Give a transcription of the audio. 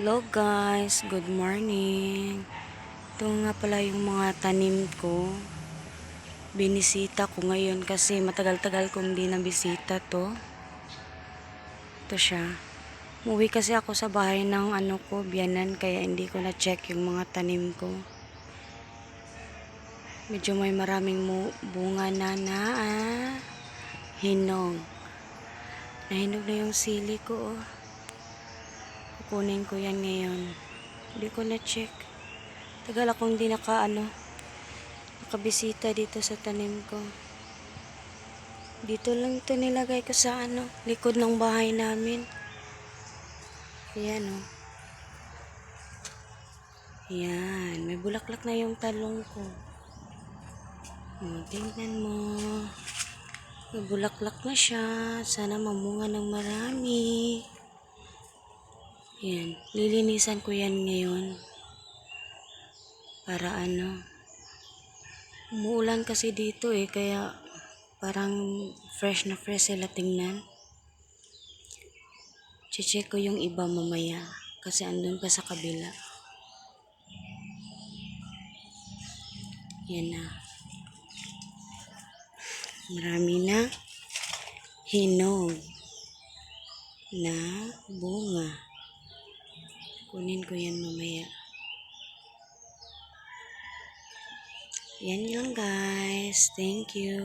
Hello guys, good morning. Ito nga pala yung mga tanim ko. Binisita ko ngayon kasi matagal-tagal kong di nabisita to. Ito siya. Umuwi kasi ako sa bahay ng ano ko, biyanan, kaya hindi ko na-check yung mga tanim ko. Medyo may maraming bunga na na ah. Hinog. Nahinog na yung sili ko oh. Kukunin ko yan ngayon. Hindi ko na-check. Tagal akong hindi naka, ano, nakabisita dito sa tanim ko. Dito lang ito nilagay ko sa, ano, likod ng bahay namin. Ayan, oh. Ayan. May bulaklak na yung talong ko. Tingnan mo. May bulaklak na siya. Sana mamunga ng marami. Yan. Lilinisan ko yan ngayon. Para ano. Umuulan kasi dito eh. Kaya parang fresh na fresh sila tingnan. Check ko yung iba mamaya. Kasi andun pa sa kabila. Yan na. Marami na hinog na bunga. Kunin ko yan mamaya. Yan lang guys. Thank you.